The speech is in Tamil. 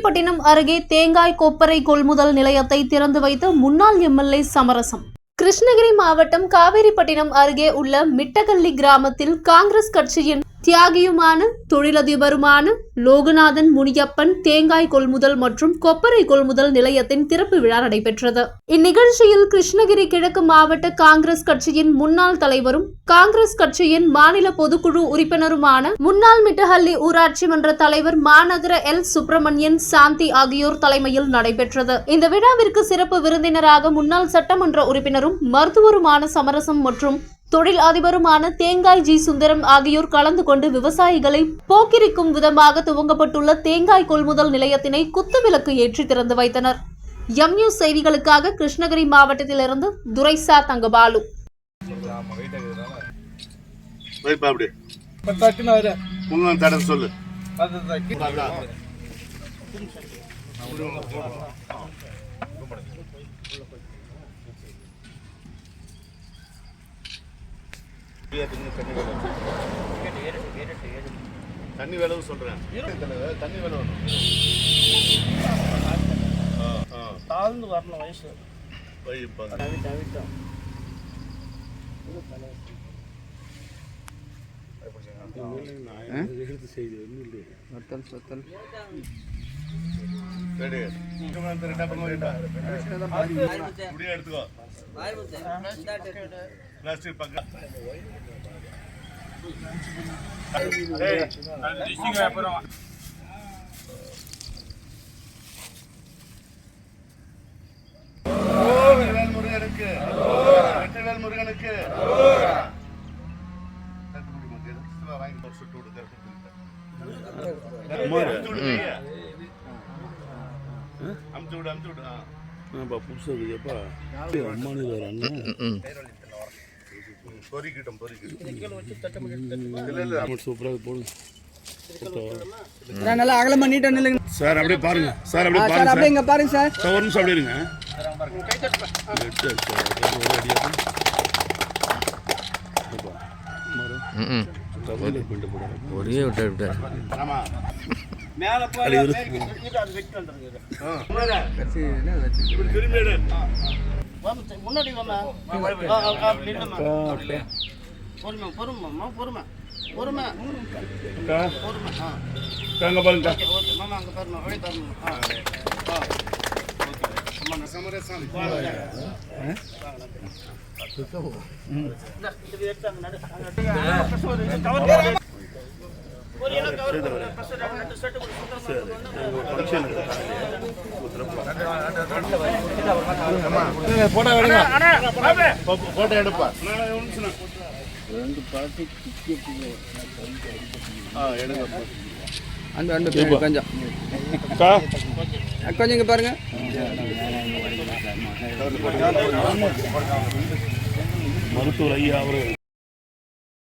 காவேரிப்பட்டினம் அருகே தேங்காய் கொப்பரை கொள்முதல் நிலையத்தை திறந்து வைத்த முன்னாள் எம்எல்ஏ சமரசம். கிருஷ்ணகிரி மாவட்டம் காவேரிப்பட்டினம் அருகே உள்ள மிட்டகல்லி கிராமத்தில் காங்கிரஸ் கட்சியின் தியாகியுமான தொழிலதிபருமான லோகநாதன் முனியப்பன் தேங்காய் கொள்முதல் மற்றும் கொப்பரை கொள்முதல் நிலையத்தின் திறப்பு விழா நடைபெற்றது. இந்நிகழ்ச்சியில் கிருஷ்ணகிரி கிழக்கு மாவட்ட காங்கிரஸ் கட்சியின் முன்னாள் தலைவரும் காங்கிரஸ் கட்சியின் மாநில பொதுக்குழு உறுப்பினருமான முன்னாள் மிட்டஹள்ளி ஊராட்சி மன்ற தலைவர் மாநகர எல். சுப்பிரமணியன் சாந்தி ஆகியோர் தலைமையில் நடைபெற்றது. இந்த விழாவிற்கு சிறப்பு விருந்தினராக முன்னாள் சட்டமன்ற உறுப்பினரும் மருத்துவருமான சமரசம் மற்றும் தொழில் அதிபருமான தேங்காய் ஜி சுந்தரம் ஆகியோர் கலந்து கொண்டு விவசாயிகளை போக்கிரிக்கும் விதமாக துவங்கப்பட்டுள்ள தேங்காய் கொள்முதல் நிலையத்தினை குத்துவிளக்கு ஏற்றி திறந்து வைத்தனர். எம் நியூஸ் செய்திகளுக்காக கிருஷ்ணகிரி மாவட்டத்திலிருந்து துரைசா தங்கபாலு. சொல்லு. தண்ணி வேலை சொல்றேன். தண்ணி ஆ. தாழ்ந்து வரணும் வயசு. வை இப்ப. அவிட்டம் அவிட்டம் ரெடி. எடுத்துக்கோ. பிளாஸ்டிக் பக்கம் ஏய், முருகனுக்கு. வெற்றிவேல் முருகனுக்கு. அமுத்து விடு, அமுத்து விடு. ஆ. என்னப்பா புதுசாக இருக்குதுப்பா அம்மானு அண்ணன் பொறிக்கிட்டோம், பொறிக்கிட்டோம். சூப்பராக போடுங்க. நான் நல்லா அகலமா நீட்டா நில்லுங்க. சார் அப்படியே பாருங்க. சார் அப்படியே பாருங்க அப்படியே சார். இங்க பாருங்க சார். சார் ஒரு நிமிஷம் அப்படியே இருங்க. ஒரு அடியா. ஏப்பா, மாறு. தமிழ்ல பிண்டு போடுறாங்க. ஒரே விட்டு விட்டார் ஆமா. மேல போய். முன்னாடி. பொறுமை பொறுமைம்மா பொறுமை. பொறுமை. பொறுமை ஆ. அங்க பாருங்க ஓகே மாமா அங்கே பாருமா. அப்படியே பாருமா. ஆ ஆ அம்மா, சமரசம். போட்டோ எடுங்க போட்டோ எடுப்பா. நிமிஷம் ஆ, எடுங்க. அந்த அந்த கொஞ்சம். கொஞ்சம் இங்க பாருங்க. மருத்துவர் ஐயா அவரு.